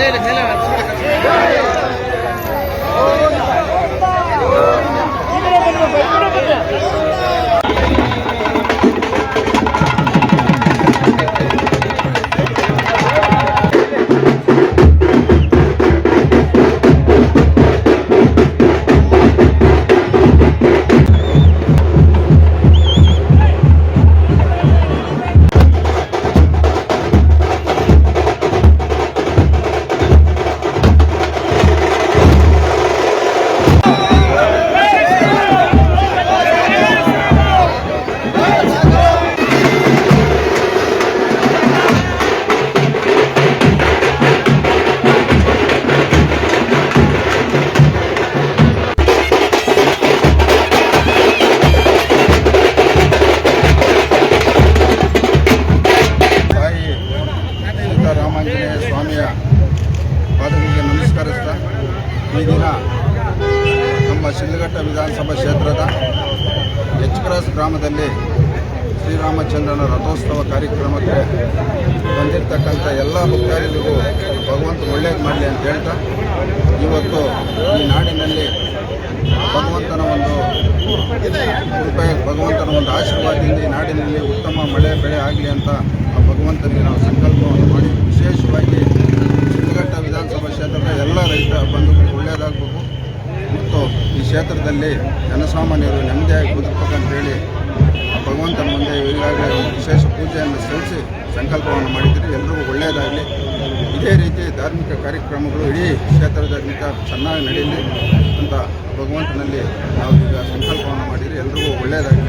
dale, dale. Anjaneya ಸ್ವಾಮಿಯ ಪಾದಗಳಿಗೆ ನಮಸ್ಕರಿಸ್ತಾ, ಈ ದಿನ ನಮ್ಮ ಶಿಲ್ಘಟ್ಟ ವಿಧಾನಸಭಾ ಕ್ಷೇತ್ರದ ಎಚ್ ಕ್ರಾಸ್ ಗ್ರಾಮದಲ್ಲಿ ಶ್ರೀರಾಮಚಂದ್ರನ ರಥೋತ್ಸವ ಕಾರ್ಯಕ್ರಮಕ್ಕೆ ಬಂದಿರತಕ್ಕಂಥ ಎಲ್ಲ ಭಕ್ತಾದಿಗಳಿಗೂ ಭಗವಂತ ಒಳ್ಳೇದು ಮಾಡಲಿ ಅಂತ ಹೇಳ್ತಾ, ಇವತ್ತು ಈ ನಾಡಿನಲ್ಲಿ ಭಗವಂತನ ಒಂದು ಕೃಪೆ, ಭಗವಂತನ ಒಂದು ಆಶೀರ್ವಾದದಿಂದ ಈ ನಾಡಿನಲ್ಲಿ ಉತ್ತಮ ಮಳೆ, ಬೆಳೆ ಆಗಲಿ ಅಂತ ಕ್ಷೇತ್ರದಲ್ಲಿ ಜನಸಾಮಾನ್ಯರು ನೆಮ್ಮದಿಯಾಗಿ ಹೇಳಿ ಭಗವಂತನ ಮುಂದೆ ಈಗಾಗಲೇ ವಿಶೇಷ ಪೂಜೆಯನ್ನು ಸಲ್ಲಿಸಿ ಸಂಕಲ್ಪವನ್ನು ಮಾಡಿದ್ದೀರಿ. ಎಲ್ಲರಿಗೂ ಒಳ್ಳೆಯದಾಗಲಿ. ಇದೇ ರೀತಿ ಧಾರ್ಮಿಕ ಕಾರ್ಯಕ್ರಮಗಳು ಇಡೀ ಕ್ಷೇತ್ರದಾದ್ಯಂತ ಚೆನ್ನಾಗಿ ನಡೆಯಲಿ ಅಂತ ಭಗವಂತನಲ್ಲಿ ನಾವು ಈಗ ಸಂಕಲ್ಪವನ್ನು ಮಾಡಿದರೆ ಎಲ್ರಿಗೂ ಒಳ್ಳೆಯದಾಗಲಿ.